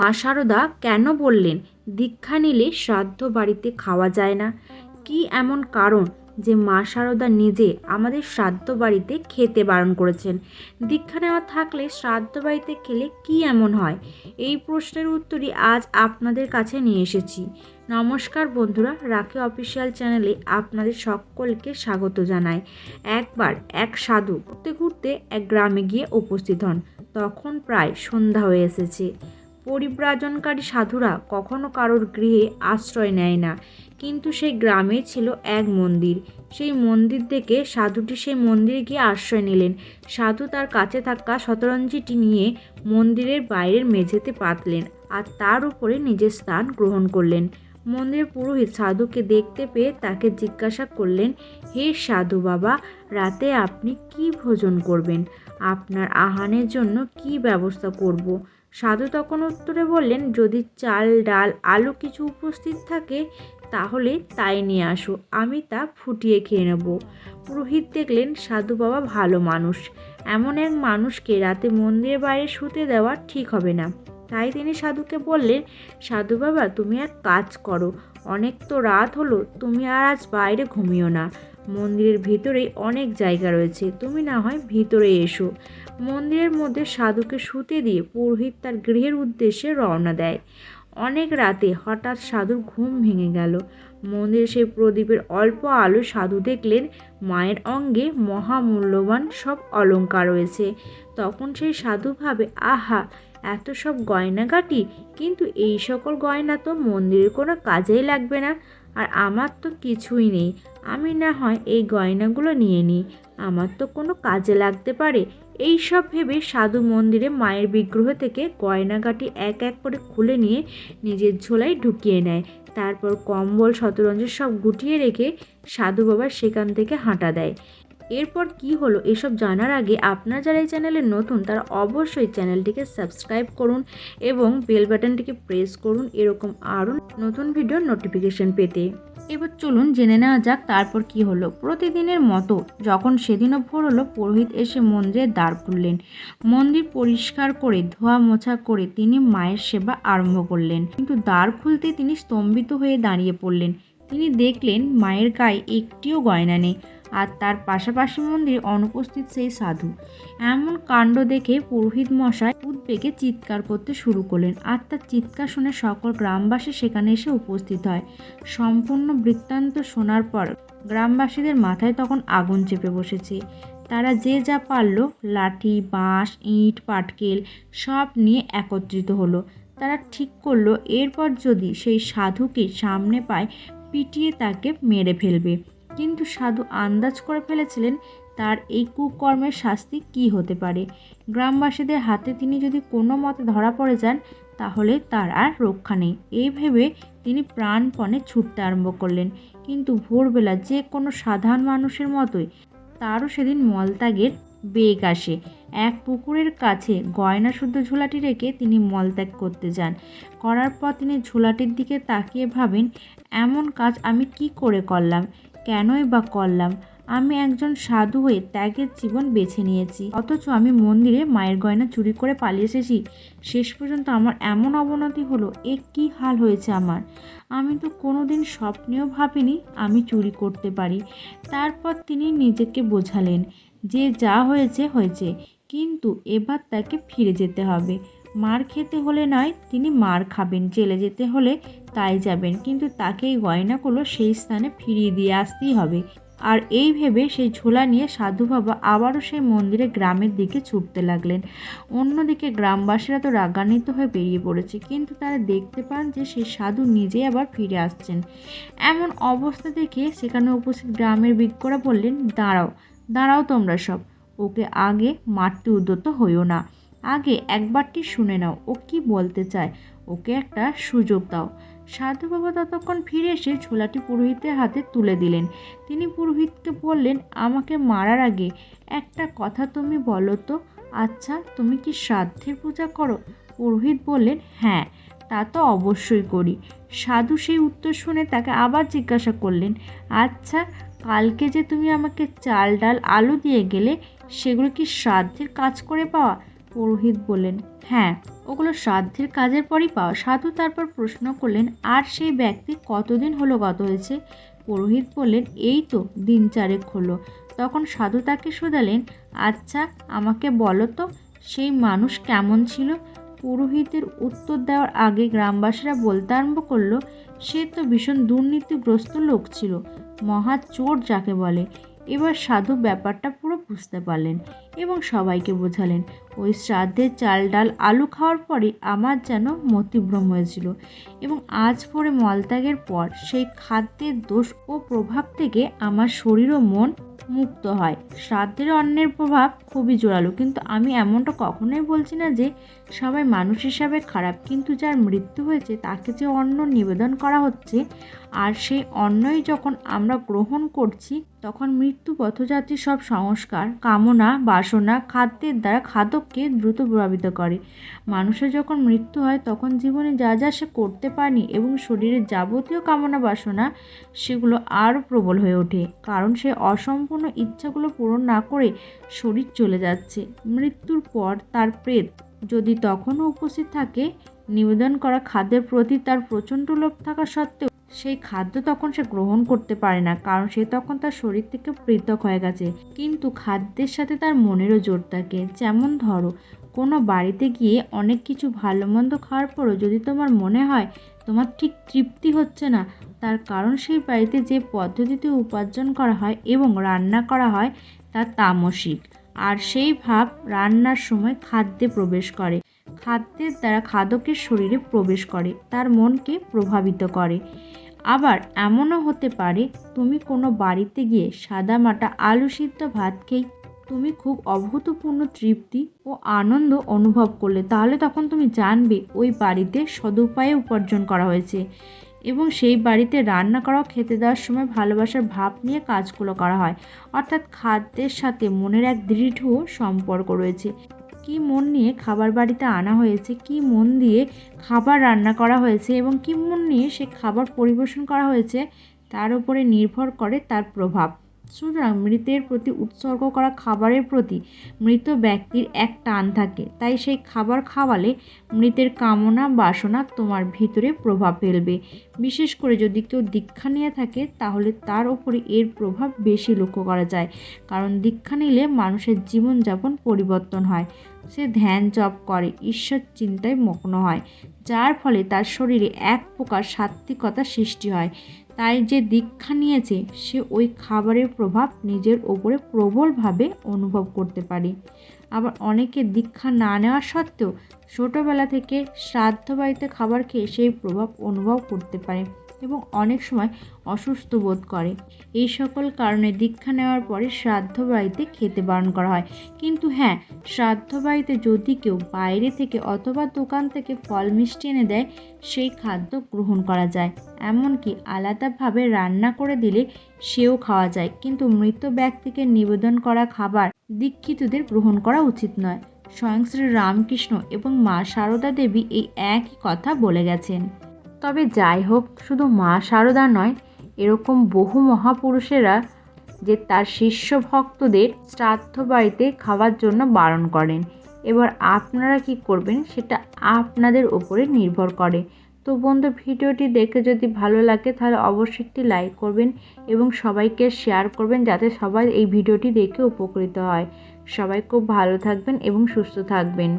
মা সারদা কেন বললেন, দীক্ষা নিলে শ্রাদ্ধ বাড়িতে খাওয়া যায় না। কি এমন কারণ যে মা সারদা নিজে আমাদের শ্রাদ্ধ বাড়িতে খেতে বারণ করেছেন? দীক্ষা নেওয়া থাকলে শ্রাদ্ধ বাড়িতে খেলে কি এমন হয়? এই প্রশ্নের উত্তরই আজ আপনাদের কাছে নিয়ে এসেছি। নমস্কার বন্ধুরা, রাখি অফিসিয়াল চ্যানেলে আপনাদের সকলকে স্বাগত জানাই। একবার এক সাধু ঘুরতে ঘুরতে এক গ্রামে গিয়ে উপস্থিত হন। তখন প্রায় সন্ধ্যা হয়ে এসেছে। পরিব্রাজনকারী সাধুরা কখনো কারোর গৃহে আশ্রয় নেয় না। কিন্তু সেই গ্রামে ছিল এক মন্দির। সেই মন্দির দেখে সাধুটি সেই মন্দিরে গিয়ে আশ্রয় নিলেন। সাধু তার কাছে থাকা শতরঞ্জিটি নিয়ে মন্দিরের বাইরের মেঝেতে পাতলেন আর তার উপরে নিজের স্থান গ্রহণ করলেন। মন্দিরের পুরোহিত সাধুকে দেখতে পেয়ে তাকে জিজ্ঞাসা করলেন, হে সাধু বাবা, রাতে আপনি কি ভোজন করবেন? আপনার আহানের জন্য কি ব্যবস্থা করব। সাধু তখন উত্তরে বললেন, যদি চাল, ডাল, আলু কিছু উপস্থিত থাকে, তাহলে তাই নিয়ে আসো। আমি তা ফুটিয়ে খেয়ে নেব। পুরোহিত দেখলেন, সাধু বাবা ভালো মানুষ। এমন এক মানুষকে রাতে মন্দিরের বাইরে শুতে দেওয়া ঠিক হবে না। তাই তিনি সাধুকে বললেন, সাধু বাবা, তুমি এক কাজ করো। অনেক তো রাত হলো, তুমি আর আজ বাইরে ঘুমিও না। মন্দিরের ভিতরেই অনেক জায়গা রয়েছে। তুমি না হয় ভিতরে এসো। মন্দিরের মধ্যে সাধুকে শুতে দিয়ে পুরোহিত তার গৃহের উদ্দেশ্যে রওনা দেয়। অনেক রাতে হঠাৎ সাধুর ঘুম ভেঙে গেল। মন্দিরে সেই প্রদীপের অল্প আলো সাধু দেখলেন মায়ের অঙ্গে মহামূল্যবান সব অলঙ্কার রয়েছে। তখন সেই সাধু ভাবে, আহা, এত সব গয়নাগাটি? কিন্তু এই সকল গয়না তো মন্দিরের কোনো কাজেই লাগবে না। আর আমার তো কিছুই নেই। আমি না হয় এই গয়নাগুলো নিয়ে নিই। আমার তো কোনো কাজে লাগতে পারে। এই সব ভেবে সাধু মন্দিরে মায়ের বিগ্রহ থেকে গয়নাগাটি এক এক করে খুলে নিয়ে নিজের ঝোলায় ঢুকিয়ে নেয়। তারপর কম্বল শতরঞ্জের সব গুটিয়ে রেখে সাধু বাবা সেখান থেকে হাঁটা দেয়। এরপর কি হলো এসব জানার আগে আপনার যারা এই চ্যানেলে নতুন, তারা অবশ্যই চ্যানেলটিকে সাবস্ক্রাইব করুন এবং বেল বাটনটিকে প্রেস করুন। এরকম আরও নতুন ভিডিওর নোটিফিকেশন পেতে। এবার চলুন জেনে নেওয়া যাক তারপর কি হলো। প্রতিদিনের মতো যখন সেদিনও ভোর হলো, পুরোহিত এসে মন্দিরের দ্বার খুললেন মন্দির পরিষ্কার করে, ধোয়া মোছা করে তিনি মায়ের সেবা আরম্ভ করলেন। কিন্তু দ্বার খুলতে তিনি স্তম্ভিত হয়ে দাঁড়িয়ে পড়লেন। তিনি দেখলেন মায়ের গায়ে একটিও গয়না নেই। আর তার পাশাপাশি মন্দিরে অনুপস্থিত সেই সাধু। এমন কাণ্ড দেখে পুরোহিত মশাই উদ্বেগে চিৎকার করতে শুরু করলেন। আর তার চিৎকার শুনে সকল গ্রামবাসী সেখানে এসে উপস্থিত হয়। সম্পূর্ণ বৃত্তান্ত শোনার পর গ্রামবাসীদের মাথায় তখন আগুন চেপে বসেছে। তারা যে যা পারল, লাঠি, বাঁশ, ইট, পাটকেল সব নিয়ে একত্রিত হলো। তারা ঠিক করল, এরপর যদি সেই সাধুকে সামনে পায়, পিটিয়ে তাকে মেরে ফেলবে। কিন্তু সাধু আন্দাজ করে ফেলেছিলেন তার এই কুকর্মের শাস্তি কি হতে পারে। গ্রামবাসীদের হাতে তিনি যদি কোনো মতে ধরা পড়ে যান, তাহলে তার আর রক্ষা নেই। এই ভেবে তিনি প্রাণপণে ছুটতে আরম্ভ করলেন। কিন্তু ভোরবেলা যে কোনো সাধারণ মানুষের মতোই তারও সেদিন মলত্যাগের বেগ আসে। এক পুকুরের কাছে গয়না শুদ্ধ ঝোলাটি রেখে তিনি মলত্যাগ করতে যান। করার পর তিনি ঝোলাটির দিকে তাকিয়ে ভাবেন, এমন কাজ আমি কি করে করলাম? কেনই বা করলাম? আমি একজন সাধু হয়ে ত্যাগের জীবন বেছে নিয়েছি। অথচ আমি মন্দিরে মায়ের গয়না চুরি করে পালিয়ে এসেছি। শেষ পর্যন্ত আমার এমন অবনতি হলো, এ কী হাল হয়েছে আমার? আমি তো কোনো দিন স্বপ্নেও ভাবিনি আমি চুরি করতে পারি। তারপর তিনি নিজেকে বোঝালেন, যে যা হয়েছে হয়েছে। কিন্তু এবার তাকে ফিরে যেতে হবে। মার খেতে হলে নয়, তিনি মার খাবেন, জেলে যেতে হলে তাই যাবেন। কিন্তু তাকে এই গয়নাগুলো সেই স্থানে ফিরিয়ে দিয়ে আসতেই হবে। আর এই ভেবে সেই ঝোলা নিয়ে সাধু বাবা আবারও সেই মন্দিরে গ্রামের দিকে ছুটতে লাগলেন। অন্যদিকে গ্রামবাসীরা তো রাগান্বিত হয়ে বেরিয়ে পড়েছে, কিন্তু তারা দেখতে পান যে সেই সাধু নিজেই আবার ফিরে আসছেন। এমন অবস্থা দেখে সেখানে উপস্থিত গ্রামের বিজ্ঞরা বললেন, দাঁড়াও দাঁড়াও তোমরা সব। ওকে আগে মারতে উদ্যত হইও না। আগে একবারটি শুনে নাও, ও কি বলতে চায়? ওকে একটা সুযোগ দাও। সাধু বাবা ততক্ষণ ফিরে এসে ছোলাটি পুরোহিতের হাতে তুলে দিলেন। তিনি পুরোহিতকে বললেন, আমাকে মারার আগে একটা কথা তুমি বলো তো। আচ্ছা তুমি কি শ্রাদ্ধের পূজা করো? পুরোহিত বললেন হ্যাঁ তা তো অবশ্যই করি। সাধু সেই উত্তর শুনে তাকে আবার জিজ্ঞাসা করলেন আচ্ছা কালকে যে তুমি আমাকে চাল ডাল, আলু দিয়ে গেলে সেগুলো কি শ্রাদ্ধের কাজ করে পাওয়া? পুরোহিত বললেন হ্যাঁ ওগুলো শ্রাদ্ধের কাজের পরই পাওয়া। সাধু তারপর প্রশ্ন করলেন, আর সেই ব্যক্তি কতদিন হলো গত হয়েছে? পুরোহিত বললেন, এই তো দিন চারেক হলো। তখন সাধু তাকে শোধালেন আচ্ছা আমাকে বলো তো, সেই মানুষ কেমন ছিল? পুরোহিতের উত্তর দেওয়ার আগে গ্রামবাসীরা বলতে আরম্ভ করল, সে তো ভীষণ দুর্নীতিগ্রস্ত লোক ছিল, মহা চোর যাকে বলে। এবার সাধু ব্যাপারটা পুরো বুঝতে পারলেন এবং সবাইকে বোঝালেন, ওই শ্রাদ্ধের চাল ডাল আলু খাওয়ার পরে আমার যেন মতিভ্রম হয়েছিল এবং আজ পরে মলত্যাগের পর সেই খাদ্যের দোষ ও প্রভাব থেকে আমার শরীর ও মন মুক্ত হয়। শ্রাদ্ধের অন্নের প্রভাব খুবই জোরালো, কিন্তু আমি এমনটা কখনোই বলছি না যে সবাই মানুষ হিসাবে খারাপ, কিন্তু যার মৃত্যু হয়েছে তাকে যে অন্ন নিবেদন করা হচ্ছে আর সেই অন্নই যখন আমরা গ্রহণ করছি, তখন মৃত্যু পথযাত্রী সব সংস্কার, কামনা, বাসনা, খাদ্যের দ্বারা খাদককে দ্রুত প্রভাবিত করে। মানুষের যখন মৃত্যু হয়, তখন জীবনে যা যা সে করতে পারেনি এবং শরীরের যাবতীয় কামনা, বাসনা, সেগুলো আরও প্রবল হয়ে ওঠে। কারণ সে অসম্পূর্ণ ইচ্ছাগুলো পূরণ না করে শরীর চলে যাচ্ছে। মৃত্যুর পর তার প্রেত যদি তখনও উপস্থিত থাকে, নিবেদন করা খাদ্যের প্রতি তার প্রচণ্ড লোভ থাকা সত্ত্বেও সেই খাদ্য তখন সে গ্রহণ করতে পারে না, কারণ সে তখন তার শরীর থেকে পৃথক হয়ে গেছে। কিন্তু খাদ্যের সাথে তার মনেরও জোর থাকে। যেমন ধরো, কোনো বাড়িতে গিয়ে অনেক কিছু ভালো মন্দ খাওয়ার পরও যদি তোমার মনে হয় তোমার ঠিক তৃপ্তি হচ্ছে না, তার কারণ সেই বাড়িতে যে পদ্ধতিতে উপার্জন করা হয় এবং রান্না করা হয় তা তামসিক। আর সেই ভাব রান্নার সময় খাদ্যে প্রবেশ করে। খাদ্যের দ্বারা খাদকের শরীরে প্রবেশ করে, তার মনকে প্রভাবিত করে। আবার এমনও হতে পারে, তুমি কোনো বাড়িতে গিয়ে সাদামাটা আলু সিদ্ধ ভাত খেয়ে তুমি খুব অভূতপূর্ণ তৃপ্তি ও আনন্দ অনুভব করলে, তাহলে তখন তুমি জানবে ওই বাড়িতে সদুপায়ে উপার্জন করা হয়েছে এবং সেই বাড়িতে রান্না করা খেতে দেওয়ার সময় ভালোবাসার ভাব নিয়ে কাজগুলো করা হয়। অর্থাৎ খাদ্যের সাথে মনের এক দৃঢ় সম্পর্ক রয়েছে। কি মন নিয়ে খাবার বাড়িতে আনা হয়েছে, কি মন দিয়ে খাবার রান্না করা হয়েছে এবং কি মন নিয়ে সে খাবার পরিবেশন করা হয়েছে, তার উপরে নির্ভর করে তার প্রভাব। সুতরাং মৃতের প্রতি উৎসর্গ করা খাবারের প্রতি মৃত ব্যক্তির এক টান থাকে। তাই সেই খাবার খাওয়ালে মৃতের কামনা, বাসনা তোমার ভিতরে প্রভাব ফেলবে। বিশেষ করে যদি কেউ দীক্ষা নিয়ে থাকে, তাহলে তার ওপরে এর প্রভাব বেশি লক্ষ্য করা যায়। কারণ দীক্ষা নিলে মানুষের জীবনযাপন পরিবর্তন হয়। সে ধ্যান জপ করে, ঈশ্বর চিন্তায় মগ্ন হয়, যার ফলে তার শরীরে এক প্রকার সাত্ত্বিকতা সৃষ্টি হয়। তাই যে দীক্ষা নিয়েছে, সে ওই খাবারের প্রভাব নিজের ওপরে প্রবলভাবে অনুভব করতে পারে। আবার অনেকে দীক্ষা না নেওয়া সত্ত্বেও ছোটোবেলা থেকে শ্রাদ্ধ বাড়িতে খাবার খেয়ে সেই প্রভাব অনুভব করতে পারে। এবং অনেক সময় অসুস্থ বোধ করে। এই সকল কারণে দীক্ষা নেওয়ার পরে শ্রাদ্ধ বাড়িতে খেতে বারণ করা হয়। কিন্তু হ্যাঁ শ্রাদ্ধ বাড়িতে যদি কেউ বাইরে থেকে অথবা দোকান থেকে ফল মিষ্টি এনে দেয়, সেই খাদ্য গ্রহণ করা যায়। এমনকি আলাদাভাবে রান্না করে দিলে সেও খাওয়া যায়। কিন্তু মৃত ব্যক্তিকে নিবেদন করা খাবার দীক্ষিতদের গ্রহণ করা উচিত নয়। স্বয়ং শ্রী রামকৃষ্ণ এবং মা সারদা দেবী এই একই কথা বলে গেছেন। তবে যাই হোক, শুধু মা সারদা নয়, এরকম বহু মহাপুরুষেরা যে তার শিষ্য ভক্তদের শ্রাদ্ধ বাড়িতে খাওয়ার জন্য বারণ করেন। এবার আপনারা কি করবেন সেটা আপনাদের ওপরে নির্ভর করে। তো বন্ধু, ভিডিওটি দেখে যদি ভালো লাগে তাহলে অবশ্যই একটি লাইক করবেন এবং সবাইকে শেয়ার করবেন যাতে সবাই এই ভিডিওটি দেখে উপকৃত হয়। সবাই খুব ভালো থাকবেন এবং সুস্থ থাকবেন।